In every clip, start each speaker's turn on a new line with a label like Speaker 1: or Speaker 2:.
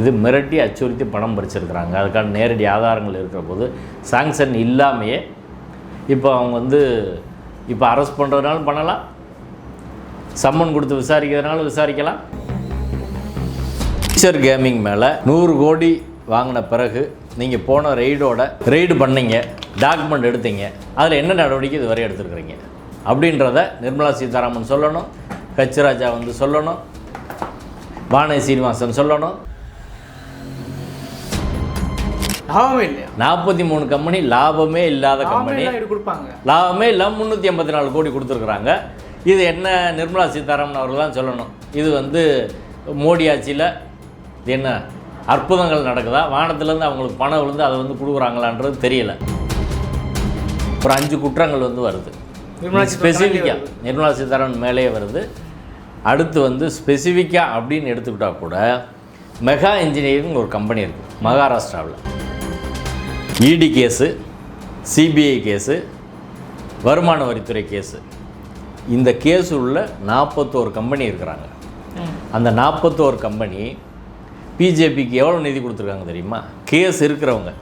Speaker 1: இது மிரட்டி அச்சுறுத்தி பணம் பறிச்சிருக்கிறாங்க. அதுக்கான நேரடி ஆதாரங்கள் இருக்கிற போது சாங்ஷன் இல்லாமையே இப்போ அவங்க வந்து இப்போ அரெஸ்ட் பண்ணுறதுனாலும் பண்ணலாம். சம்மன் கொடுத்து விசாரிக்கிறதுனாலும் விசாரிக்கலாம். ஃபியூச்சர் கேமிங் மேலே நூறு கோடி வாங்கின பிறகு நீங்கள் போன ரெய்டோட ரெய்டு பண்ணீங்க டாக்குமெண்ட் எடுத்தீங்க. அதில் என்ன நடவடிக்கை இதுவரை எடுத்துருக்குறீங்க? அப்படின்றத நிர்மலா சீதாராமன் சொல்லணும் கச்சிராஜா வந்து சொல்லணும் வானதி சீனிவாசன் சொல்லணும்.
Speaker 2: லாபமே இல்லையா?
Speaker 1: நாற்பத்தி மூணு கம்பெனி லாபமே இல்லாத கம்பெனி
Speaker 2: கொடுப்பாங்க.
Speaker 1: லாபமே இல்லாமல் முந்நூற்றி எண்பத்தி நாலு கோடி கொடுத்துருக்குறாங்க. இது என்ன நிர்மலா சீதாராமன் அவர்கள் தான் சொல்லணும். இது வந்து மோடி ஆட்சியில் இது என்ன அற்புதங்கள் நடக்குதா? வானத்துலேருந்து அவங்களுக்கு பணம் விழுந்து அதை வந்து கொடுக்குறாங்களான்றது தெரியல. ஒரு அஞ்சு குற்றங்கள் வந்து வருது. ஸ்பெசிஃபிக்காக நிர்மலா சீதாராமன் மேலேயே வருது. அடுத்து வந்து ஸ்பெசிஃபிக்காக அப்படின்னு எடுத்துக்கிட்டால் கூட மெகா இன்ஜினியரிங் ஒரு கம்பெனி இருக்குது மகாராஷ்டிராவில். இடி கேஸு சிபிஐ கேஸு வருமான வரித்துறை கேஸு. இந்த கேஸ் உள்ள நாற்பத்தோரு கம்பெனி இருக்கிறாங்க. அந்த நாற்பத்தோரு கம்பெனி பிஜேபிக்கு எவ்வளோ நிதி கொடுத்துருக்காங்க தெரியுமா? கேஸ் இருக்கிறவங்க.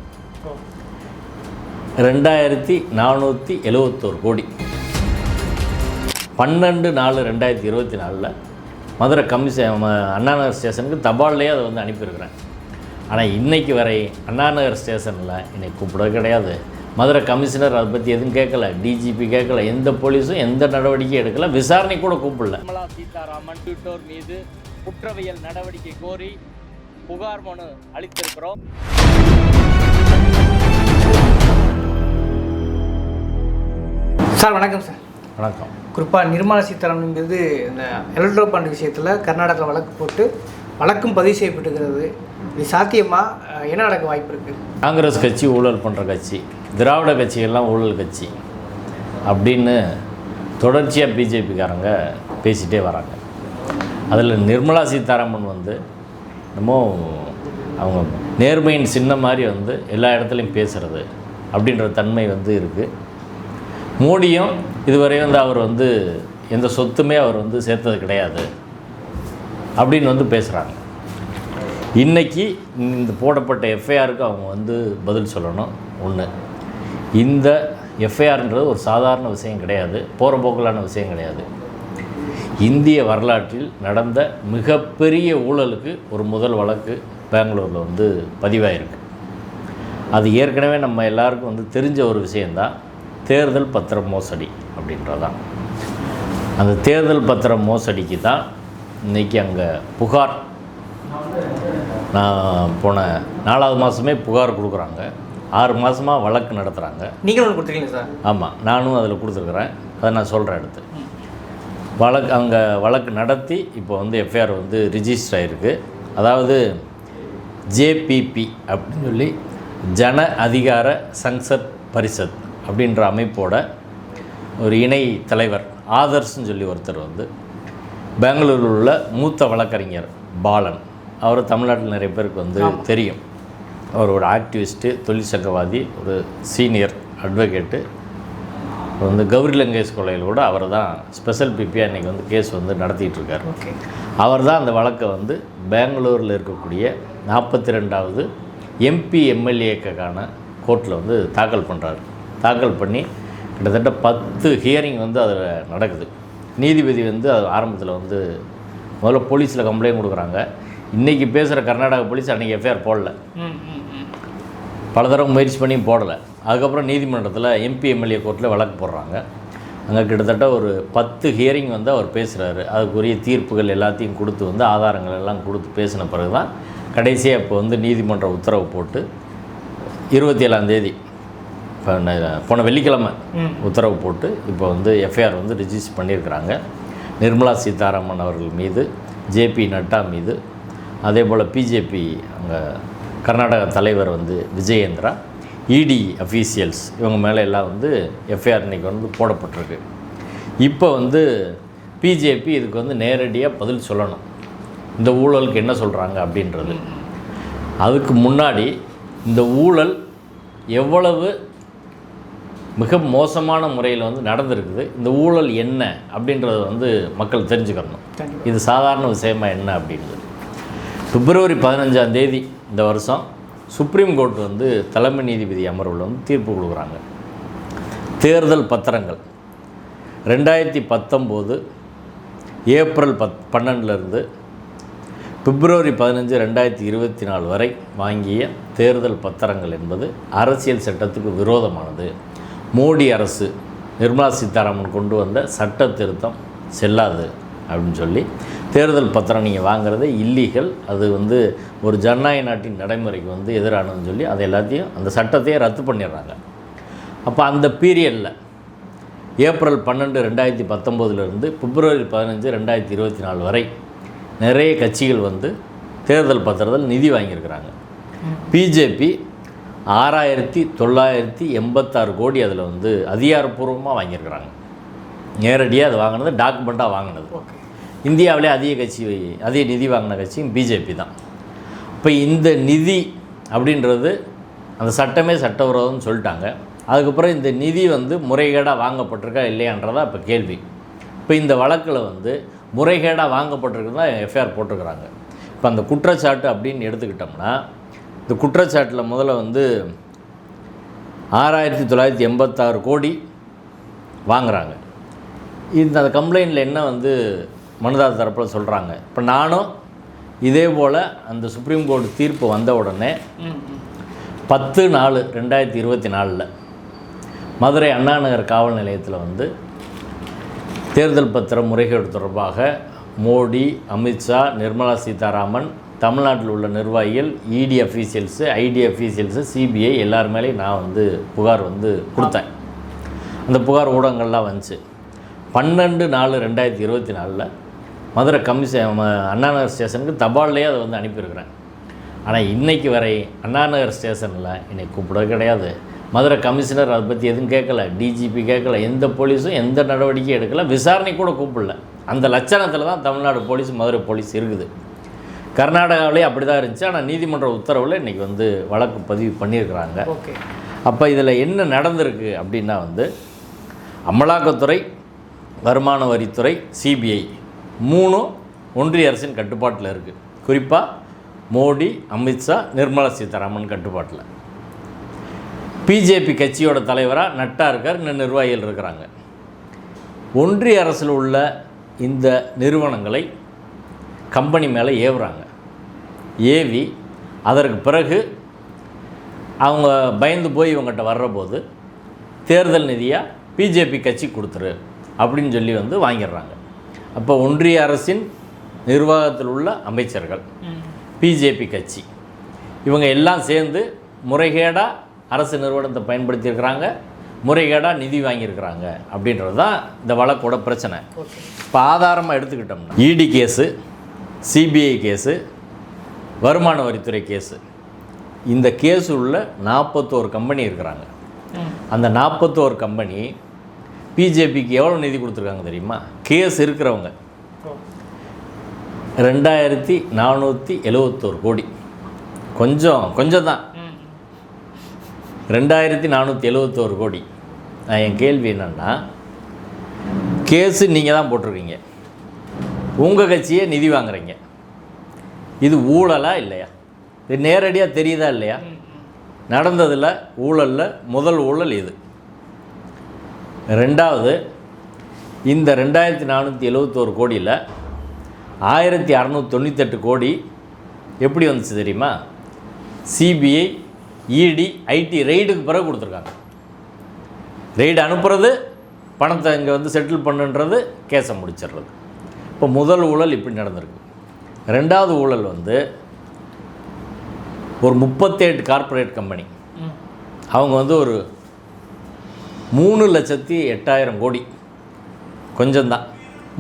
Speaker 1: ரெண்டாயிரத்தி நானூற்றி எழுவத்தோரு கோடி. பன்னெண்டு நாலு ரெண்டாயிரத்தி இருபத்தி நாலில் மதுரை கமிஷன் அண்ணாநகர் ஸ்டேஷனுக்கு தபால்லையே அதை வந்து அனுப்பியிருக்கிறேன் ஆனால் இன்னைக்கு வரை அண்ணாநகர் ஸ்டேஷனில் என்னை கூப்பிட கிடையாது. மதுரை கமிஷனர் அதை பற்றி எதுவும் கேட்கல டிஜிபி கேட்கல எந்த போலீஸும் எந்த நடவடிக்கையும் எடுக்கல விசாரணை கூட கூப்பிடல.
Speaker 3: நிர்மலா சீதாராமன் உள்ளிட்டோர் மீது குற்றவியல் நடவடிக்கை கோரி புகார் மனு அளித்திருக்கிறோம்.
Speaker 2: சார் வணக்கம் சார்.
Speaker 1: வணக்கம்.
Speaker 2: குறிப்பாக நிர்மலா சீதாராமன் மீது இந்த எலக்ட்ரோ பாண்ட் விஷயத்தில் கர்நாடகாவில் வழக்கு போட்டு வழக்கும் பதிவு செய்யப்பட்டிருக்கிறது. இது சாத்தியமா? என்ன நடக்க வாய்ப்பு இருக்குது
Speaker 1: காங்கிரஸ் கட்சி ஊழல் பண்ணுற கட்சி திராவிட கட்சிகள்லாம் ஊழல் கட்சி அப்படின்னு தொடர்ச்சியாக பிஜேபிக்காரங்க பேசிகிட்டே வராங்க. அதில் நிர்மலா சீதாராமன் வந்து என்னமோ அவங்க நேர்மையின் சின்ன மாதிரி வந்து எல்லா இடத்துலையும் பேசுகிறது அப்படின்ற தன்மை வந்து இருக்குது மோடியும் இதுவரை வந்து அவர் வந்து எந்த சொத்துமே அவர் வந்து சேர்த்தது கிடையாது அப்படின்னு வந்து பேசுகிறாங்க இன்னைக்கு இந்த போடப்பட்ட எஃப்ஐஆருக்கு அவங்க வந்து பதில் சொல்லணும். ஒன்று இந்த எஃப்ஐஆர்ன்றது ஒரு சாதாரண விஷயம் கிடையாது போகிற போக்கலான விஷயம் கிடையாது. இந்திய வரலாற்றில் நடந்த மிகப்பெரிய ஊழலுக்கு ஒரு முதல் வழக்கு பெங்களூரில் வந்து பதிவாயிருக்கு. அது ஏற்கனவே நம்ம எல்லாருக்கும் வந்து தெரிஞ்ச ஒரு விஷயந்தான் தேர்தல் பத்திர மோசடி அப்படின்றதான். அந்த தேர்தல் பத்திர மோசடிக்கு தான் இன்றைக்கி அங்கே புகார் நான் போன நாலாவது மாதமே புகார் கொடுக்குறாங்க. ஆறு மாதமாக வழக்கு நடத்துகிறாங்க
Speaker 2: நீங்கள் ஒன்று கொடுத்துருக்கீங்க சார்?
Speaker 1: ஆமாம் நானும் அதில் கொடுத்துருக்குறேன். அதை நான் சொல்கிறேன் அடுத்து. வழக்கு அங்கே வழக்கு நடத்தி இப்போ வந்து எஃப்ஐஆர் வந்து ரிஜிஸ்டர் ஆகிருக்கு அதாவது ஜேபிபி அப்படின்னு சொல்லி ஜன அதிகார சங்சத் பரிஷத் அப்படின்ற அமைப்போட ஒரு இணை தலைவர் ஆதர்ஸ்னு சொல்லி ஒருத்தர் வந்து பெங்களூரில் உள்ள மூத்த வழக்கறிஞர் பாலன். அவர் தமிழ்நாட்டில் நிறைய பேருக்கு வந்து தெரியும். அவர் ஒரு ஆக்டிவிஸ்ட்டு தொழிற்சங்கவாதி ஒரு சீனியர் அட்வொகேட்டு. வந்து கௌரி லங்கேஷ் கொலையில் கூட அவர் தான் ஸ்பெஷல் பிபியாக இன்றைக்கி வந்து கேஸ் வந்து நடத்திட்டு இருக்காரு
Speaker 2: ஓகே.
Speaker 1: அவர் தான் அந்த வழக்கை வந்து பெங்களூரில் இருக்கக்கூடிய நாற்பத்தி ரெண்டாவது எம்பி எம்எல்ஏக்கான கோர்ட்டில் வந்து தாக்கல் பண்ணுறாரு தாக்கல் பண்ணி கிட்டத்தட்ட பத்து ஹியரிங் வந்து அதில் நடக்குது. நீதிபதி வந்து அது ஆரம்பத்தில் வந்து முதல்ல போலீஸில் கம்ப்ளைண்ட் கொடுக்குறாங்க. இன்றைக்கி பேசுகிற கர்நாடகா போலீஸ் அன்றைக்கி எஃப்ஐஆர் போடல. பல தடவை முயற்சி பண்ணி போடலை. அதுக்கப்புறம் நீதிமன்றத்தில் எம்பி எம்எல்ஏ கோர்ட்டில் வழக்கு போடுறாங்க. அங்கே கிட்டத்தட்ட ஒரு பத்து ஹியரிங் வந்து அவர் பேசுகிறாரு அதுக்குரிய தீர்ப்புகள் எல்லாத்தையும் கொடுத்து வந்து ஆதாரங்கள் எல்லாம் கொடுத்து பேசின பிறகு தான் கடைசியாக இப்போ வந்து நீதிமன்ற உத்தரவு போட்டு இருபத்தி ஏழாம் தேதி இப்போ ந- போன வெள்ளிக்கிழமை. உத்தரவு போட்டு இப்போ வந்து எஃப்ஐஆர் வந்து ரிஜிஸ்டர் பண்ணியிருக்கிறாங்க. நிர்மலா சீதாராமன் அவர்கள் மீது ஜேபி நட்டா மீது அதே போல் பிஜேபி அங்கே கர்நாடக தலைவர் வந்து விஜயேந்திரா இடி அஃபீஷியல்ஸ் இவங்க மேலே எல்லாம் வந்து எஃப்ஐஆர் இன்னைக்கு வந்து போடப்பட்டிருக்கு. இப்போ வந்து பிஜேபி இதுக்கு வந்து நேரடியாக பதில் சொல்லணும். இந்த ஊழலுக்கு என்ன சொல்கிறாங்க அப்படின்றது. அதுக்கு முன்னாடி இந்த ஊழல் எவ்வளவு மிக மோசமான முறையில் வந்து நடந்திருக்குது இந்த ஊழல் என்ன அப்படின்றத வந்து மக்கள் தெரிஞ்சுக்கணும். இது சாதாரண விஷயமா என்ன அப்படின்றது. பிப்ரவரி பதினஞ்சாம் தேதி இந்த வருஷம் சுப்ரீம் கோர்ட் வந்து தலைமை நீதிபதி அமர்வில் வந்து தீர்ப்பு கொடுக்குறாங்க. தேர்தல் பத்திரங்கள். ரெண்டாயிரத்தி பத்தொம்போது ஏப்ரல் பத் பன்னெண்டுலேருந்து பிப்ரவரி பதினஞ்சு ரெண்டாயிரத்தி இருபத்தி நாலு வரை வாங்கிய தேர்தல் பத்திரங்கள் என்பது அரசியல் சட்டத்துக்கு விரோதமானது. மோடி அரசு நிர்மலா சீதாராமன் கொண்டு வந்த சட்ட திருத்தம் செல்லாது. அப்படின்னு சொல்லி தேர்தல் பத்திரம் நீங்கள் வாங்குறது இல்லீகல். அது வந்து ஒரு ஜனநாயக நாட்டின் நடைமுறைக்கு வந்து எதிரானதுன்னு சொல்லி அதை எல்லாத்தையும் அந்த சட்டத்தையே ரத்து பண்ணிடுறாங்க. அப்போ அந்த பீரியடில் ஏப்ரல் பன்னெண்டு ரெண்டாயிரத்தி பத்தொம்போதுலேருந்து பிப்ரவரி பதினஞ்சு ரெண்டாயிரத்தி இருபத்தி நாலு வரை நிறைய கட்சிகள் வந்து தேர்தல் பத்திரத்தில் நிதி வாங்கியிருக்கிறாங்க. பிஜேபி ஆறாயிரத்தி தொள்ளாயிரத்தி எண்பத்தாறு கோடி அதில் வந்து அதிகாரப்பூர்வமாக வாங்கியிருக்கிறாங்க. நேரடியாக அது வாங்கினது டாக்குமெண்ட்டாக வாங்கினது.
Speaker 2: ஓகே
Speaker 1: இந்தியாவிலே அதிக கட்சி அதிக நிதி வாங்கின கட்சியும் பிஜேபி தான். இப்போ இந்த நிதி அப்படின்றது அந்த சட்டமே சட்டவிரோதம்னு சொல்லிட்டாங்க. அதுக்கப்புறம் இந்த நிதி வந்து முறைகேடாக வாங்கப்பட்டிருக்கா இல்லையான்றதா இப்போ கேள்வி. இப்போ இந்த வழக்கில் வந்து முறைகேடாக வாங்கப்பட்டிருக்குன்னு தான் எஃப்ஐஆர் போட்டிருக்கிறாங்க. இப்போ அந்த குற்றச்சாட்டு அப்படின்னு எடுத்துக்கிட்டோம்னா இந்த குற்றச்சாட்டில் முதல்ல வந்து ஆறாயிரத்தி தொள்ளாயிரத்தி எண்பத்தாறு கோடி வாங்குறாங்க. இந்த அந்த கம்ப்ளைண்ட்டில் என்ன வந்து மனுதாரர் தரப்பில் சொல்கிறாங்க இப்போ நானும் இதே போல் அந்த சுப்ரீம் கோர்ட் தீர்ப்பு வந்த உடனே பத்து நாலு ரெண்டாயிரத்தி இருபத்தி நாலில் மதுரை அண்ணா நகர் காவல் நிலையத்தில் வந்து தேர்தல் பத்திர முறைகேடு தொடர்பாக மோடி அமித்ஷா நிர்மலா சீதாராமன் தமிழ்நாட்டில் உள்ள நிர்வாகிகள் இடி அஃபீஷியல்ஸு ஐடி அஃபீஷியல்ஸு சிபிஐ எல்லார் மேலேயும் நான் வந்து புகார் வந்து கொடுத்தேன். அந்த புகார் ஊடகங்கள்லாம் வந்துச்சு. பன்னெண்டு நாலு ரெண்டாயிரத்தி இருபத்தி நாலில் மதுரை கமிஷன் அண்ணாநகர் ஸ்டேஷனுக்கு தபால்லையே அதை வந்து அனுப்பியிருக்கிறேன். ஆனால் இன்னைக்கு வரை அண்ணாநகர் ஸ்டேஷனில் என்னை கூப்பிட கிடையாது. மதுரை கமிஷனர் அதை பற்றி எதுவும் கேட்கல டிஜிபி கேட்கல எந்த போலீஸும் எந்த நடவடிக்கையும் எடுக்கல விசாரணை கூட கூப்பிடல. அந்த லட்சணத்தில் தான் தமிழ்நாடு போலீஸ் மதுரை போலீஸ் இருக்குது. கர்நாடகாவிலே அப்படி தான் இருந்துச்சு. ஆனால் நீதிமன்ற உத்தரவில் இன்றைக்கி வந்து வழக்கு பதிவு பண்ணியிருக்கிறாங்க.
Speaker 2: ஓகே.
Speaker 1: அப்போ இதில் என்ன நடந்திருக்கு அப்படின்னா வந்து அமலாக்கத்துறை வருமான வரித்துறை சிபிஐ மூணும் ஒன்றிய அரசின் கட்டுப்பாட்டில் இருக்குது குறிப்பாக மோடி அமித்ஷா நிர்மலா சீதாராமன் கட்டுப்பாட்டில். பிஜேபி கட்சியோட தலைவராக நட்டா இருக்கார் இன்னும் நிர்வாகிகள் இருக்கிறாங்க. ஒன்றிய அரசில் உள்ள இந்த நிறுவனங்களை கம்பெனி மேலே ஏவுறாங்க. ஏவி அதற்கு பிறகு அவங்க பயந்து போய் இவங்ககிட்ட வர்றபோது தேர்தல் நிதியாக பிஜேபி கட்சி கொடுத்துரு. அப்படின்னு சொல்லி வந்து வாங்கிடுறாங்க. அப்போ ஒன்றிய அரசின் நிர்வாகத்தில் உள்ள அமைச்சர்கள் பிஜேபி கட்சி இவங்க எல்லாம் சேர்ந்து முறைகேடாக அரசு நிறுவனத்தை பயன்படுத்தியிருக்கிறாங்க முறைகேடாக நிதி வாங்கியிருக்கிறாங்க அப்படின்றது தான் இந்த வழக்கோட பிரச்சனை. இப்போ ஆதாரமாக எடுத்துக்கிட்டோம்னா இடி கேஸு சிபிஐ கேஸு வருமான வரித்துறை கேஸு இந்த கேஸ் உள்ள நாற்பத்தோரு கம்பெனி இருக்கிறாங்க. அந்த நாற்பத்தோரு கம்பெனி பிஜேபிக்கு எவ்வளோ நிதி கொடுத்துருக்காங்க தெரியுமா? கேஸ் இருக்கிறவங்க. ரெண்டாயிரத்தி நானூற்றி எழுவத்தோரு கோடி. கொஞ்சம் கொஞ்சம் தான். ரெண்டாயிரத்தி நானூற்றி எழுவத்தோரு கோடி. நான் என் கேள்வி என்னென்னா கேஸு நீங்கள் தான் போட்டிருக்கீங்க. உங்கள் கட்சியே நிதி வாங்குறீங்க. இது ஊழலா இல்லையா? இது நேரடியாக தெரியுதா இல்லையா? நடந்ததில் ஊழலில் முதல் ஊழல் இது. ரெண்டாவது இந்த ரெண்டாயிரத்தி நானூற்றி எழுவத்தோரு கோடியில் ஆயிரத்தி அறநூற்றி தொண்ணூத்தெட்டு கோடி எப்படி வந்துச்சு தெரியுமா? சிபிஐ இடி ஐடி ரெய்டுக்கு பிறகு கொடுத்துருக்காங்க. ரெய்டு அனுப்புறது பணத்தை இங்கே வந்து செட்டில் பண்ணுன்றது கேஸை முடிச்சிடுறது. இப்போ முதல் ஊழல் இப்படி நடந்திருக்கு. ரெண்டாவது ஊழல் வந்து ஒரு முப்பத்தெட்டு கார்ப்பரேட் கம்பெனி அவங்க வந்து ஒரு மூணு லட்சத்தி எட்டாயிரம் கோடி. கொஞ்சம்தான்.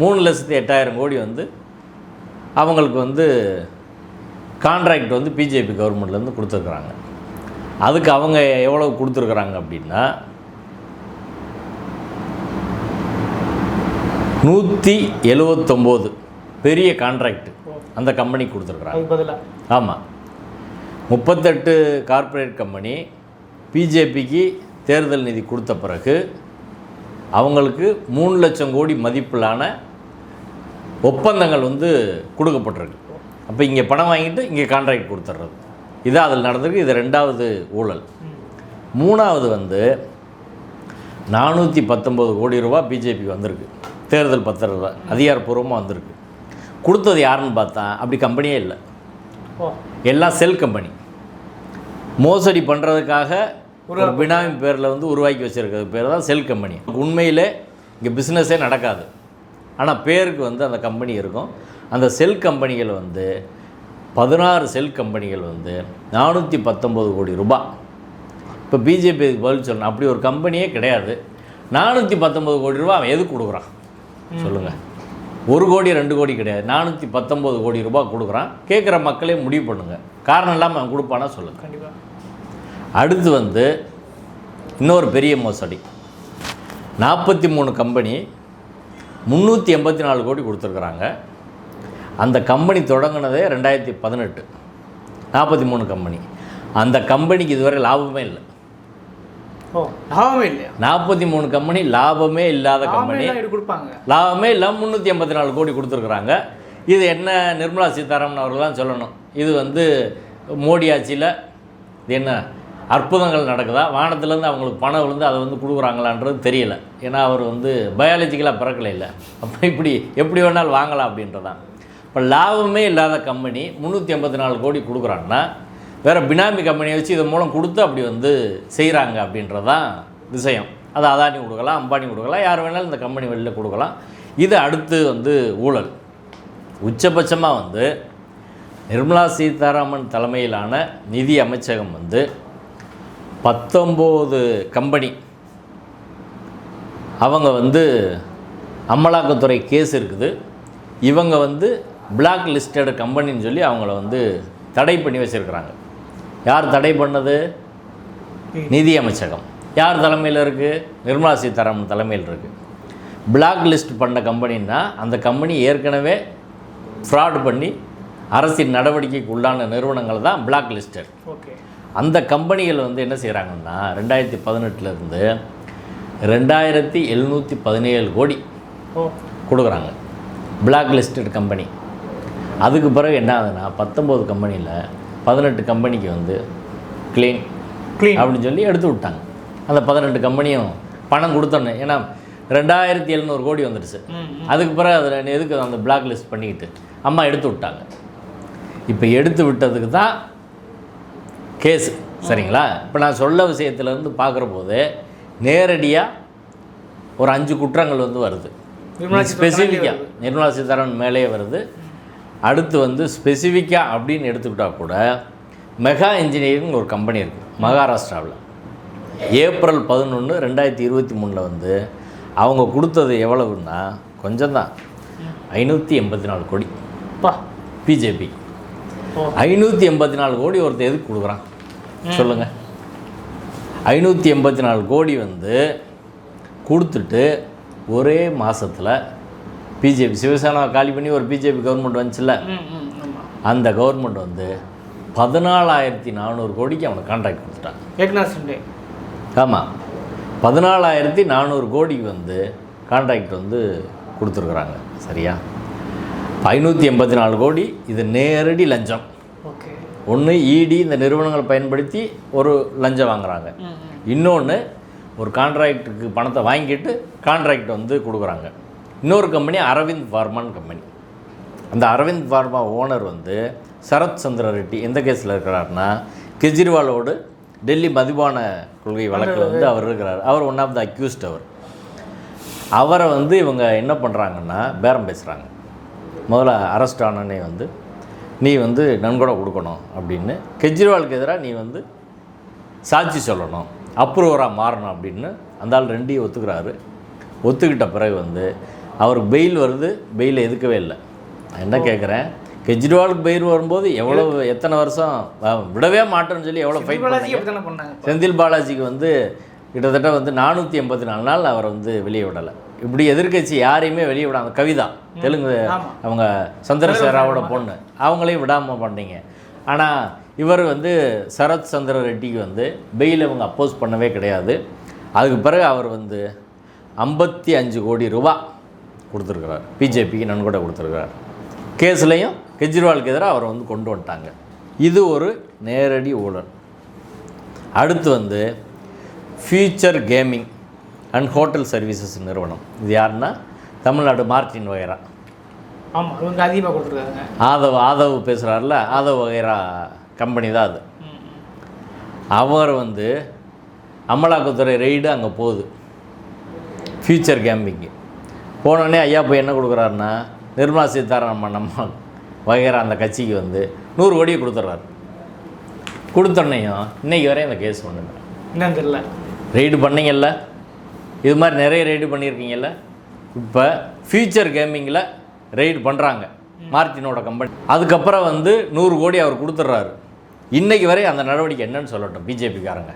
Speaker 1: மூணு லட்சத்தி எட்டாயிரம் கோடி வந்து அவங்களுக்கு வந்து கான்ட்ராக்ட் வந்து பிஜேபி கவர்மெண்ட்லேருந்து கொடுத்துருக்குறாங்க. அதுக்கு அவங்க எவ்வளவு கொடுத்துருக்குறாங்க அப்படின்னா நூற்றி எழுவத்தொம்போது பெரிய கான்ட்ராக்ட் அந்த கம்பெனி கொடுத்துருக்குறாங்க. ஆமாம் முப்பத்தெட்டு கார்ப்பரேட் கம்பெனி பிஜேபிக்கு தேர்தல் நிதி கொடுத்த பிறகு அவங்களுக்கு மூணு லட்சம் கோடி மதிப்பிலான ஒப்பந்தங்கள் வந்து கொடுக்கப்பட்டிருக்கு. அப்போ இங்கே பணம் வாங்கிட்டு இங்கே கான்ட்ராக்ட் கொடுத்துட்றது இது அதில் நடந்திருக்கு இது ரெண்டாவது ஊழல். மூணாவது வந்து நானூற்றி பத்தொம்போது கோடி ரூபா பிஜேபி வந்திருக்கு. தேர்தல் பத்திரத்தில் அதிகாரப்பூர்வமாக வந்திருக்கு. கொடுத்தது யாருன்னு பார்த்தா அப்படி கம்பெனியே இல்லை. எல்லாம் செல் கம்பெனி. மோசடி பண்ணுறதுக்காக ஒரு பினாமி பேரில் வந்து உருவாக்கி வச்சுருக்கிறது. பேர் தான் செல் கம்பெனி. உண்மையிலே இங்கே பிஸ்னஸே நடக்காது. ஆனால் பேருக்கு வந்து அந்த கம்பெனி இருக்கும். அந்த செல் கம்பெனிகள் வந்து பதினாறு செல் கம்பெனிகள் வந்து நானூற்றி பத்தொம்போது கோடி ரூபாய் இப்போ பிஜேபி பதில் சொல்லணும். அப்படி ஒரு கம்பெனியே கிடையாது. நானூற்றி பத்தொம்போது கோடி ரூபாய் அவன் எதுக்கு கொடுக்குறான்? சொல்லுங்கள் ஒரு கோடி ரெண்டு கோடி கிடையாது. நானூற்றி பத்தொம்போது கோடி ரூபாய் கொடுக்குறான். கேட்குற மக்களே முடிவு பண்ணுங்கள் காரணம் இல்லாமல் அவன் கொடுப்பானா சொல்லுங்கள்
Speaker 2: கண்டிப்பாக
Speaker 1: அடுத்து வந்து இன்னொரு பெரிய மோசடி. நாற்பத்தி மூணு கம்பெனி முந்நூற்றி எண்பத்தி நாலு கோடி கொடுத்துருக்குறாங்க. அந்த கம்பெனி தொடங்கினதே ரெண்டாயிரத்தி பதினெட்டு. நாற்பத்தி மூணு கம்பெனி அந்த கம்பெனிக்கு இதுவரை லாபமே இல்லை.
Speaker 2: லாபமே இல்லையா?
Speaker 1: நாற்பத்தி மூணு கம்பெனி லாபமே இல்லாத கம்பெனி
Speaker 2: கொடுப்பாங்க.
Speaker 1: லாபமே இல்லாமல் முந்நூற்றி எண்பத்தி நாலு கோடி கொடுத்துருக்குறாங்க. இது என்ன நிர்மலா சீதாராமன் அவர்கள் தான் சொல்லணும். இது வந்து மோடி ஆட்சியில் இது என்ன அற்புதங்கள் நடக்குதா? வானத்துலேருந்து அவங்களுக்கு பணம் விழுந்து அதை வந்து கொடுக்குறாங்களான்றது தெரியல. ஏன்னா அவர் வந்து பயாலஜிக்கலாக பிறக்கலை இல்லை. அப்போ இப்படி எப்படி வேணாலும் வாங்கலாம் அப்படின்றதான். இப்போ லாபமே இல்லாத கம்பெனி முந்நூற்றி எண்பத்தி நாலு கோடி கொடுக்குறாங்கன்னா வேறு பினாமி கம்பெனியை வச்சு இதன் மூலம் கொடுத்து அப்படி வந்து செய்கிறாங்க அப்படின்றதான் விஷயம். அது அதானி கொடுக்கலாம் அம்பானி கொடுக்கலாம் யார் வேணாலும் இந்த கம்பெனி வெளியில் கொடுக்கலாம். இது அடுத்து வந்து ஊழல். உச்சபட்சமாக வந்து நிர்மலா சீதாராமன் தலைமையிலான நிதி அமைச்சகம் வந்து பத்தொம்போது கம்பெனி. அவங்க வந்து அமலாக்கத்துறை கேஸ் இருக்குது. இவங்க வந்து பிளாக் லிஸ்டட் கம்பெனின்னு சொல்லி அவங்கள வந்து தடை பண்ணி வச்சுருக்கிறாங்க. யார் தடை பண்ணது? நிதி அமைச்சகம். யார் தலைமையில் இருக்குது நிர்மலா சீதாராமன் தலைமையில் இருக்குது பிளாக் லிஸ்ட் பண்ண கம்பெனின்னா அந்த கம்பெனி ஏற்கனவே ஃப்ராட் பண்ணி அரசின் நடவடிக்கைக்கு உள்ளான நிறுவனங்கள் தான் பிளாக் லிஸ்டட்
Speaker 2: ஓகே.
Speaker 1: அந்த கம்பெனிகள் வந்து என்ன செய்கிறாங்கன்னா ரெண்டாயிரத்தி பதினெட்டுலேருந்து ரெண்டாயிரத்தி எழுநூற்றி பதினேழு கோடி கொடுக்குறாங்க. பிளாக் லிஸ்டட் கம்பெனி அதுக்கு பிறகு என்ன ஆகுதுன்னா பத்தொம்போது கம்பெனியில் பதினெட்டு கம்பெனிக்கு வந்து க்ளீன்
Speaker 2: க்ளீன்
Speaker 1: அப்படின்னு சொல்லி எடுத்து விட்டாங்க. அந்த பதினெட்டு கம்பெனியும் பணம் கொடுத்தோன்னே ஏன்னா ரெண்டாயிரத்தி எழுநூறு கோடி வந்துடுச்சு. அதுக்கு பிறகு அதில் எதுக்கு அந்த பிளாக் லிஸ்ட் பண்ணிக்கிட்டு அம்மா எடுத்து விட்டாங்க. இப்போ எடுத்து விட்டதுக்கு தான் கேஸ் சரிங்களா? இப்போ நான் சொல்ல விஷயத்துலேருந்து பார்க்குற போது நேரடியாக ஒரு அஞ்சு குற்றங்கள் வந்து வருது. ஸ்பெசிஃபிக்காக நிர்மலா சீதாராமன் மேலேயே வருது. அடுத்து வந்து ஸ்பெசிஃபிக்காக அப்படின்னு எடுத்துக்கிட்டால் கூட மெகா இன்ஜினியரிங் ஒரு கம்பெனி இருக்குது மகாராஷ்டிராவில். ஏப்ரல் பதினொன்று ரெண்டாயிரத்தி இருபத்தி மூணில் வந்து அவங்க கொடுத்தது எவ்வளவுன்னா கொஞ்சம் தான் ஐநூற்றி எண்பத்தி நாலு கோடி.
Speaker 2: பா.
Speaker 1: பிஜேபி. ஐநூற்றி எண்பத்தி நாலு கோடி ஒருத்தர் எதுக்கு கொடுக்குறான்? சொல்லுங்கள் ஐநூற்றி எண்பத்தி நாலு கோடி வந்து கொடுத்துட்டு ஒரே மாதத்தில் பிஜேபி சிவசேனா காலி பண்ணி ஒரு பிஜேபி கவர்மெண்ட் வந்துச்சுல்ல? அந்த கவர்மெண்ட் வந்து பதினாலாயிரத்தி நானூறு கோடிக்கு அவனுக்கு கான்ட்ராக்ட் கொடுத்துட்டான்
Speaker 2: ஏக்நாத் சிண்டே
Speaker 1: ஆமாம் பதினாலாயிரத்தி நானூறு கோடிக்கு வந்து கான்ட்ராக்ட் வந்து கொடுத்துருக்குறாங்க. சரியா? ஐநூற்றி எண்பத்தி நாலு கோடி இது நேரடி லஞ்சம். ஒன்று இடி இந்த நிறுவனங்கள் பயன்படுத்தி ஒரு லஞ்சம் வாங்குறாங்க. இன்னொன்று ஒரு கான்ட்ராக்டுக்கு பணத்தை வாங்கிட்டு கான்ட்ராக்ட் வந்து கொடுக்குறாங்க. இன்னொரு கம்பெனி அரவிந்த் ஃபார்மான் கம்பெனி அந்த அரவிந்த் ஃபார்மா ஓனர் வந்து சரத் சந்திர ரெட்டி எந்த கேஸில் இருக்கிறாருன்னா கெஜ்ரிவாலோடு டெல்லி மதுபான கொள்கை வழக்கில் வந்து அவர் இருக்கிறார். அவர் ஒன் ஆஃப் த அக்யூஸ்ட் அவர். அவரை வந்து இவங்க என்ன பண்ணுறாங்கன்னா பேரம் பேசுகிறாங்க முதல்ல அரெஸ்ட் ஆனனே வந்து நீ வந்து நன்கொடை கொடுக்கணும் அப்படின்னு கெஜ்ரிவாலுக்கு எதிராக நீ வந்து சாட்சி சொல்லணும் அப்ரூவராக மாறணும் அப்படின்னு அந்த ஆள் ரெண்டையும் ஒத்துக்கிறாரு. ஒத்துக்கிட்ட பிறகு வந்து அவருக்கு பெயில் வருது பெயில் எதுக்கவே இல்லை. நான் என்ன கேட்குறேன்? கெஜ்ரிவாலுக்கு பெயில் வரும்போது எவ்வளோ எத்தனை வருஷம் விடவே மாட்டேன்னு சொல்லி எவ்வளோ ஃபைட் பண்ணாங்க? செந்தில் பாலாஜிக்கு வந்து கிட்டத்தட்ட வந்து நானூற்றி எண்பத்தி நாலு நாள் அவரை வந்து வெளியே விடலை. இப்படி எதிர்க்கட்சி யாரையுமே வெளியே விடாம கவிதா தெலுங்கு. அவங்க சந்திரசேகராவோட பொண்ணு அவங்களையும் விடாமல் பண்ணீங்க. ஆனால் இவர் வந்து சரத் சந்திர ரெட்டிக்கு வந்து பெயில் இவங்க அப்போஸ் பண்ணவே கிடையாது. அதுக்கு பிறகு அவர் வந்து ஐம்பத்தி அஞ்சு கோடி ரூபா கொடுத்துருக்கிறார். பிஜேபிக்கு நன்கொடை கொடுத்துருக்கிறார். கேஸ்லையும் கெஜ்ரிவாலுக்கு எதிராக அவரை வந்து கொண்டு வந்துட்டாங்க. இது ஒரு நேரடி ஊழல். அடுத்து வந்து future gaming and hotel services நிறுவனம். இது யாருன்னா? தமிழ்நாடு மார்டின் வகைரா.
Speaker 2: ஆமாம் இவங்க அதிகமாக கொடுத்துருக்காங்க.
Speaker 1: ஆதவ் ஆதவ் பேசுகிறார்ல ஆதவ் வகைரா கம்பெனி தான் அது. அவர் வந்து அமலாக்கத்துறை ரெய்டு அங்கே போகுது. ஃபியூச்சர் கேம்பிங்கு போனோடனே ஐயா போய் என்ன கொடுக்குறாருன்னா நிர்மலா சீதாராமன் நம்ம வகைரா அந்த கட்சிக்கு வந்து நூறு கோடியை கொடுத்துட்றாரு கொடுத்தோன்னையும் இன்னைக்கு வரையும் அந்த கேஸ் பண்ணுங்க
Speaker 2: என்னன்னு தெரியல.
Speaker 1: ரெய்டு பண்ணீங்கல்ல? இது மாதிரி நிறைய ரெய்டு பண்ணியிருக்கீங்கல்ல? இப்போ ஃபியூச்சர் கேமிங்கில் ரெய்டு பண்ணுறாங்க மார்டினோட கம்பெனி அதுக்கப்புறம் வந்து நூறு கோடி அவர் கொடுத்துட்றாரு இன்னைக்கு வரை அந்த நடவடிக்கை என்னன்னு சொல்லட்டும் பிஜேபிக்காரங்க.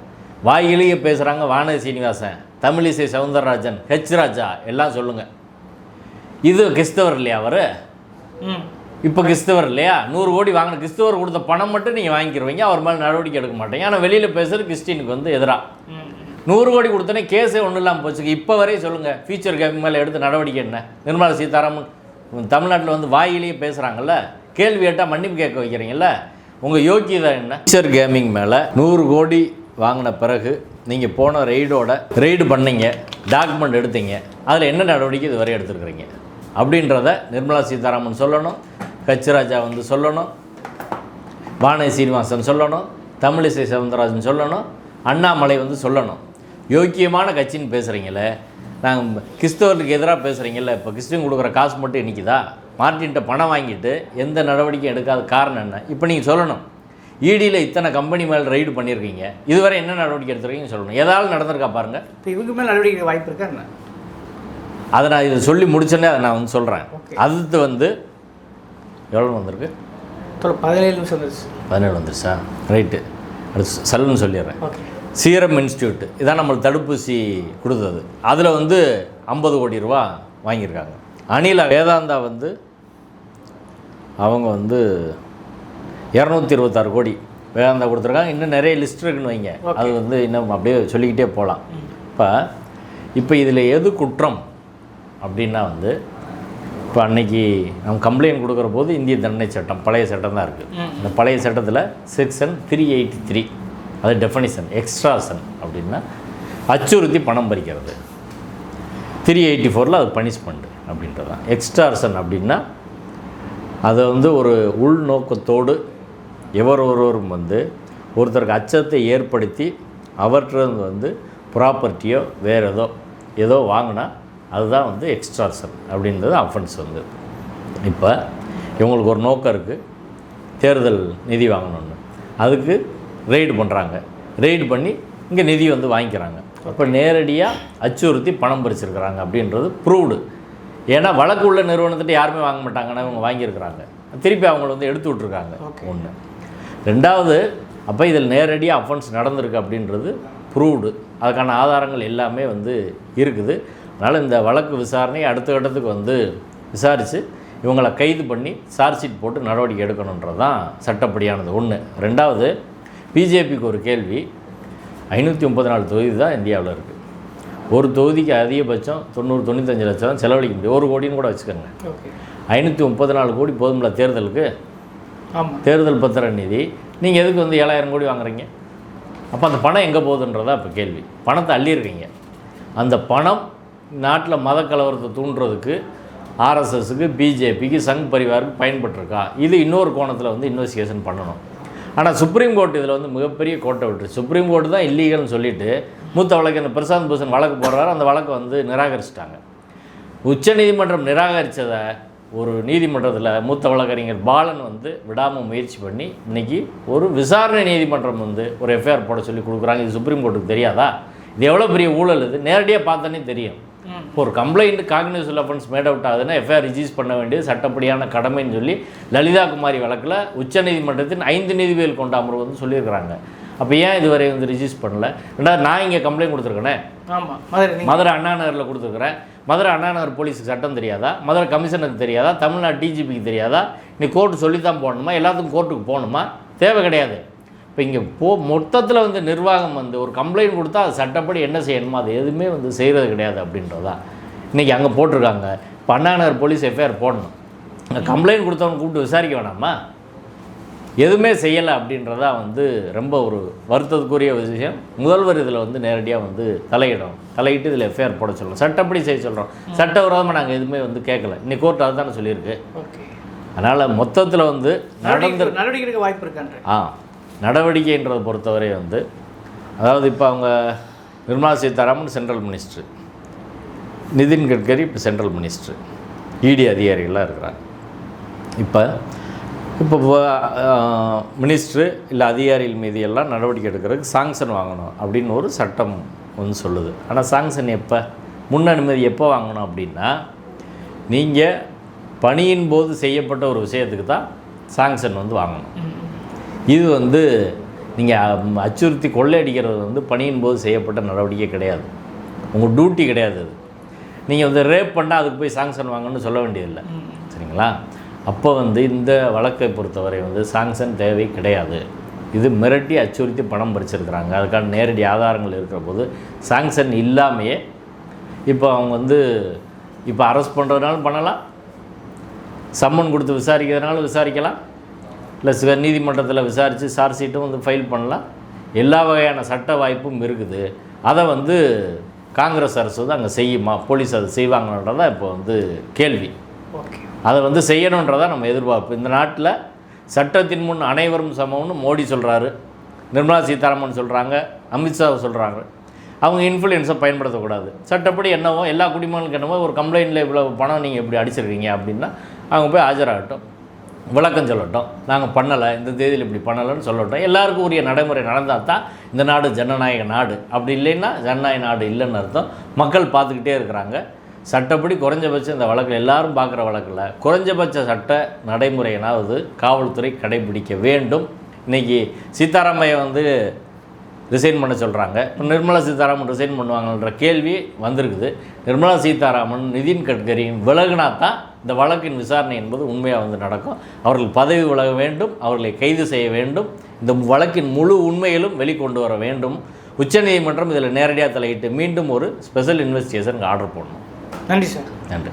Speaker 1: வாயிலேயே பேசுகிறாங்க வானதி சீனிவாசன் தமிழிசை சவுந்தரராஜன் ஹெச் ராஜா எல்லாம் சொல்லுங்கள் இது கிறிஸ்தவர் இல்லையா அவர்? இப்போ கிறிஸ்தவர் இல்லையா? நூறு கோடி வாங்கின கிறிஸ்தவர் கொடுத்த பணம் மட்டும் நீங்கள் வாங்கிக்கிறவங்க அவர் மேலே நடவடிக்கை எடுக்க மாட்டீங்க. ஆனால் வெளியில் பேசுகிறது கிறிஸ்டினுக்கு வந்து எதிராக நூறு கோடி கொடுத்தோன்னே கேஸே ஒன்றும் இல்லாமல் போச்சு இப்போ வரையும் சொல்லுங்கள் ஃபியூச்சர் கேமிங் மேலே எடுத்த நடவடிக்கை என்ன? நிர்மலா சீதாராமன் தமிழ்நாட்டில் வந்து வாயிலேயே பேசுகிறாங்கல்ல கேள்வி கேட்டால் மன்னிப்பு கேட்க வைக்கிறீங்கல்ல? உங்கள் யோக்கியதா என்ன? ஃபியூச்சர் கேமிங் மேலே நூறு கோடி வாங்கின பிறகு நீங்கள் போன ரெய்டோட ரெய்டு பண்ணீங்க டாக்குமெண்ட் எடுத்தீங்க. அதில் என்ன நடவடிக்கை இதுவரை எடுத்துருக்குறீங்க? அப்படின்றத நிர்மலா சீதாராமன் சொல்லணும் கச்சிராஜா வந்து சொல்லணும் வானதி சீனிவாசன் சொல்லணும் தமிழிசை சவுந்தரராஜன் சொல்லணும் அண்ணாமலை வந்து சொல்லணும். யோக்கியமான கட்சின்னு பேசுகிறீங்களே நாங்கள் கிறிஸ்தவர்களுக்கு எதிராக பேசுகிறீங்கல்ல இப்போ கிறிஸ்டின் கொடுக்குற காசு மட்டும் இன்றைக்கிதா மார்ட்டின்ட்ட பணம் வாங்கிட்டு எந்த நடவடிக்கையும் எடுக்காத காரணம் என்ன? இப்போ நீங்கள் சொல்லணும். இடியில் இத்தனை கம்பெனி மேலே ரைடு பண்ணியிருக்கீங்க. இதுவரை என்ன நடவடிக்கை எடுத்துருக்கீங்கன்னு சொல்லணும். ஏதாவது நடந்திருக்கா பாருங்கள்
Speaker 2: இப்போ இவங்க மேலே நடவடிக்கை வாய்ப்பு இருக்கா என்ன?
Speaker 1: அதை நான் இதை சொல்லி முடிச்சோன்னே அதை நான் வந்து சொல்கிறேன். அடுத்து வந்து எவ்வளோ வந்திருக்கு?
Speaker 2: பதினேழு நிமிஷம் வந்துருச்சு.
Speaker 1: பதினேழு வந்துருச்சா? ரைட்டு. அடுத்து சல்லுன்னு சொல்லிடுறேன்.
Speaker 2: ஓகே.
Speaker 1: சீரம் இன்ஸ்டியூட் இதான் நம்மளுக்கு தடுப்பூசி கொடுத்தது. அதில் வந்து ஐம்பது கோடி ரூபா வாங்கியிருக்காங்க. அனில வேதாந்தா வந்து அவங்க வந்து இரநூத்தி இருபத்தாறு கோடி வேதாந்தா கொடுத்துருக்காங்க. இன்னும் நிறைய லிஸ்ட் இருக்குன்னு வைங்க. அது வந்து இன்னும் அப்படியே சொல்லிக்கிட்டே போகலாம் இப்போ இப்போ இதில் எது குற்றம் அப்படின்னா வந்து இப்போ அன்னைக்கு நம்ம கம்ப்ளைண்ட் கொடுக்குற போது இந்திய தண்டனை சட்டம் பழைய சட்டம் தான் இருக்குது. இந்த பழைய சட்டத்தில் செக்ஷன் த்ரீ எயிட்டி த்ரீ அது டெஃபனிஷன் எக்ஸ்ட்ராசன் அப்படின்னா அச்சுறுத்தி பணம் பறிக்கிறது. த்ரீ எயிட்டி ஃபோரில் அது பனிஷ்மெண்ட் அப்படின்றது தான் எக்ஸ்ட்ராசன் அப்படின்னா அதை வந்து ஒரு உள்நோக்கத்தோடு எவர் ஒருவரும் வந்து ஒருத்தருக்கு அச்சத்தை ஏற்படுத்தி அவர்கிட்ட வந்து ப்ராப்பர்ட்டியோ வேறு ஏதோ ஏதோ வாங்கினா அதுதான் வந்து எக்ஸ்ட்ராசன் அப்படின்றது அஃபென்ஸ் வந்து. இப்போ இவங்களுக்கு ஒரு நோக்கம் இருக்குது தேர்தல் நிதி வாங்கணும்னு. அதுக்கு ரெய்டு பண்ணுறாங்க ரெய்டு பண்ணி இங்கே நிதி வந்து வாங்கிக்கிறாங்க. அப்போ நேரடியாக அச்சுறுத்தி பணம் பறிச்சிருக்கிறாங்க அப்படின்றது ப்ரூவ்டு. ஏன்னா வழக்கு உள்ள நிறுவனத்திட்ட யாருமே வாங்க மாட்டாங்கன்னா இவங்க வாங்கியிருக்கிறாங்க. திருப்பி அவங்கள வந்து எடுத்து விட்ருக்காங்க ஒன்று ரெண்டாவது அப்போ இதில் நேரடியாக அஃபென்ஸ் நடந்திருக்கு அப்படின்றது ப்ரூவ்டு. அதுக்கான ஆதாரங்கள் எல்லாமே வந்து இருக்குது. அதனால் இந்த வழக்கு விசாரணை அடுத்த கட்டத்துக்கு வந்து விசாரித்து இவங்களை கைது பண்ணி சார்ஜ் ஷீட் போட்டு நடவடிக்கை எடுக்கணுன்றது தான் சட்டப்படியானது. ஒன்று ரெண்டாவது பிஜேபிக்கு ஒரு கேள்வி. ஐநூற்றி முப்பத்தி நாலு தொகுதி தான் இந்தியாவில் இருக்குது ஒரு தொகுதிக்கு அதிகபட்சம் தொண்ணூறு தொண்ணூத்தஞ்சு லட்சம் செலவழிக்க முடியும். ஒரு கோடின்னு கூட வச்சுக்கோங்க. ஐநூற்றி முப்பத்தி நாலு கோடி போதும்ல தேர்தலுக்கு? தேர்தல் பத்திர நிதி. நீங்கள் எதுக்கு வந்து ஏழாயிரம் கோடி வாங்குறீங்க? அப்போ அந்த பணம் எங்கே போகுதுன்றதா இப்போ கேள்வி. பணத்தை அள்ளியிருக்கீங்க. அந்த பணம் நாட்டில் மத கலவரத்தை தூண்டுறதுக்கு ஆர்எஸ்எஸ்க்கு பிஜேபிக்கு சங் பரிவாருக்கு பயன்பட்டிருக்கா? இது இன்னொரு கோணத்தில் வந்து இன்வெஸ்டிகேஷன் பண்ணணும். ஆனால் சுப்ரீம் கோர்ட் இதில் வந்து மிகப்பெரிய கோட்டை விட்டு சுப்ரீம் கோர்ட் தான் இல்லீகல்னு சொல்லிட்டு மூத்த வழக்கறிஞர் பிரசாந்த் பூஷன் வழக்கு போடுறாரு. அந்த வழக்கை வந்து நிராகரிச்சிட்டாங்க. உச்சநீதிமன்றம் நிராகரித்ததை ஒரு நீதிமன்றத்தில் மூத்த வழக்கறிஞர் பாலன் வந்து விடாமல் முயற்சி பண்ணி இன்னைக்கு ஒரு விசாரணை நீதிமன்றம் வந்து ஒரு எஃப்ஐஆர் போட சொல்லி கொடுக்குறாங்க. இது சுப்ரீம் கோர்ட்டுக்கு தெரியாதா? இது எவ்வளோ பெரிய ஊழல் இது? நேரடியாக பார்த்தோன்னே தெரியும். இப்போ ஒரு complaint cognizable offence made out ஆகுதுன்னா எஃப்ஐஆர் ரிஜிஸ்ட் பண்ண வேண்டியது சட்டப்படியான கடமைன்னு சொல்லி லலிதா குமாரி வழக்கில் உச்சநீதிமன்றத்தின் ஐந்து நீதிபதிகள் கொண்ட அமர்வு வந்து சொல்லியிருக்கிறாங்க. அப்போ ஏன் இதுவரை வந்து ரிஜிஸ்ட் பண்ணல? ரெண்டாவது நான் இங்கே கம்ப்ளைண்ட் கொடுத்துருக்கேனே?
Speaker 2: ஆமாம் மதுரை
Speaker 1: மதுரை அண்ணா நகரில் கொடுத்துருக்குறேன். மதுரை அண்ணா நகர் போலீஸுக்கு சட்டம் தெரியாதா? மதுரை கமிஷனருக்கு தெரியாதா? தமிழ்நாடு டிஜிபிக்கு தெரியாதா? நீ கோர்ட்டு சொல்லித்தான் போகணுமா? எல்லாத்துக்கும் கோர்ட்டுக்கு போகணுமா? தேவை கிடையாது. இப்போ இங்கே போ மொத்தத்தில் வந்து நிர்வாகம் வந்து ஒரு கம்ப்ளைண்ட் கொடுத்தா அது சட்டப்படி என்ன செய்யணுமோ அது எதுவுமே வந்து செய்கிறது கிடையாது அப்படின்றதா. இன்றைக்கி அங்கே போட்டிருக்காங்க. இப்போ அண்ணா நகர் போலீஸ் எஃப்ஐஆர் போடணும். கம்ப்ளைண்ட் கொடுத்தவங்க கூப்பிட்டு விசாரிக்க வேணாமா? எதுவுமே செய்யலை அப்படின்றதா வந்து ரொம்ப ஒரு வருத்தத்துக்குரிய விஷயம். முதல்வர் இதில் வந்து நேரடியாக வந்து தலையிடும் தலையிட்டு இதில் எஃப்ஐஆர் போட சொல்கிறோம் சட்டப்படி செய்ய சொல்கிறோம் சட்டவிரோதமாக நாங்கள் எதுவுமே வந்து கேட்கல இன்னைக்கு கோர்ட் அதுதானே சொல்லியிருக்கு. அதனால் மொத்தத்தில் வந்து நடந்து
Speaker 2: நடவடிக்கை வாய்ப்பு இருக்கான்ற
Speaker 1: ஆ. நடவடிக்கைன்றதை பொறுத்தவரை வந்து அதாவது இப்போ அவங்க நிர்மலா சீதாராமன் சென்ட்ரல் மினிஸ்டர் நிதின் கட்கரி இப்போ சென்ட்ரல் மினிஸ்டர் இடி அதிகாரிகளாக இருக்கிறாங்க. இப்போ இப்போ மினிஸ்ட்ரு இல்லை அதிகாரிகள் மீது எல்லாம் நடவடிக்கை எடுக்கிறதுக்கு சாங்ஷன் வாங்கணும் அப்படின்னு ஒரு சட்டம் வந்து சொல்லுது. ஆனால் சாங்ஷன் எப்போ? முன் அனுமதி எப்போ வாங்கணும் அப்படின்னா நீங்கள் பணியின் போது செய்யப்பட்ட ஒரு விஷயத்துக்கு தான் சாங்ஷன் வந்து வாங்கணும். இது வந்து நீங்கள் அச்சுறுத்தி கொள்ளையடிக்கிறது வந்து பணியின் போது செய்யப்பட்ட நடவடிக்கை கிடையாது. உங்கள் டியூட்டி கிடையாது அது. நீங்கள் வந்து ரேப் பண்ணால் அதுக்கு போய் சாங்ஷன் வாங்கணும்னு சொல்ல வேண்டியதில்லை. சரிங்களா? அப்போ வந்து இந்த வழக்கை பொறுத்தவரை வந்து சாங்ஷன் தேவை கிடையாது. இது மிரட்டி அச்சுறுத்தி பணம் பறிச்சிருக்கிறாங்க. அதுக்கான நேரடி ஆதாரங்கள் இருக்கிற போது சாங்ஷன் இல்லாமையே இப்போ அவங்க வந்து இப்போ அரெஸ்ட் பண்ணுறதுனாலும் பண்ணலாம். சம்மன் கொடுத்து விசாரிக்கிறதுனாலும் விசாரிக்கலாம். சில நீதிமன்றத்தில் விசாரித்து சார்ஜ் ஷீட்டும் வந்து ஃபைல் பண்ணலாம். எல்லா வகையான சட்ட வாய்ப்பும் இருக்குது. அதை வந்து காங்கிரஸ் அரசு வந்து அங்கே செய்யுமா? போலீஸ் அதை செய்வாங்கன்றதான் இப்போ வந்து கேள்வி.
Speaker 2: ஓகே.
Speaker 1: அதை வந்து செய்யணுன்றதான் நம்ம எதிர்பார்ப்பு. இந்த நாட்டில் சட்டத்தின் முன் அனைவரும் சமம்னு மோடி சொல்கிறாரு நிர்மலா சீதாராமன் சொல்கிறாங்க அமித்ஷா சொல்கிறாங்க அவங்க இன்ஃப்ளூயன்ஸை பயன்படுத்தக்கூடாது. சட்டப்படி என்னவோ எல்லா குடிமகனுக்கு என்னவோ ஒரு கம்ப்ளைண்ட்டில் இவ்வளோ பணம் நீங்கள் இப்படி அடிச்சிருக்கீங்க அப்படின்னா அவங்க போய் ஆஜராகட்டும். விளக்கம் சொல்லட்டும். நாங்கள் பண்ணலை இந்த தேதியில் இப்படி பண்ணலைன்னு சொல்லட்டும். எல்லாருக்கும் உரிய நடைமுறை நடந்தால் தான் இந்த நாடு ஜனநாயக நாடு. அப்படி இல்லைன்னா ஜனநாயக நாடு இல்லைன்னு அர்த்தம். மக்கள் பார்த்துக்கிட்டே இருக்கிறாங்க. சட்டப்படி குறைஞ்சபட்சம் இந்த வழக்கில் எல்லாரும் பார்க்குற வழக்கில் குறைஞ்சபட்ச சட்ட நடைமுறையினாவது காவல்துறை கடைபிடிக்க வேண்டும். இன்றைக்கி சீதாராமையை வந்து ரிசைன் பண்ண சொல்கிறாங்க இப்போ நிர்மலா சீதாராமன் ரிசைன் பண்ணுவாங்கன்ற கேள்வி வந்திருக்குது. நிர்மலா சீதாராமன் நிதின் கட்கரியும் விலகுனா தான் இந்த வழக்கின் விசாரணை என்பது உண்மையாக வந்து நடக்கும். அவர்கள் பதவி விலக வேண்டும் அவர்களை கைது செய்ய வேண்டும். இந்த வழக்கின் முழு உண்மையிலும் வெளிக்கொண்டு வர வேண்டும். உச்சநீதிமன்றம் இதில் நேரடியாக தலையிட்டு மீண்டும் ஒரு ஸ்பெஷல் இன்வெஸ்டிகேஷனுக்கு ஆர்டர் போடணும்.
Speaker 2: நன்றி சார்
Speaker 1: நன்றி.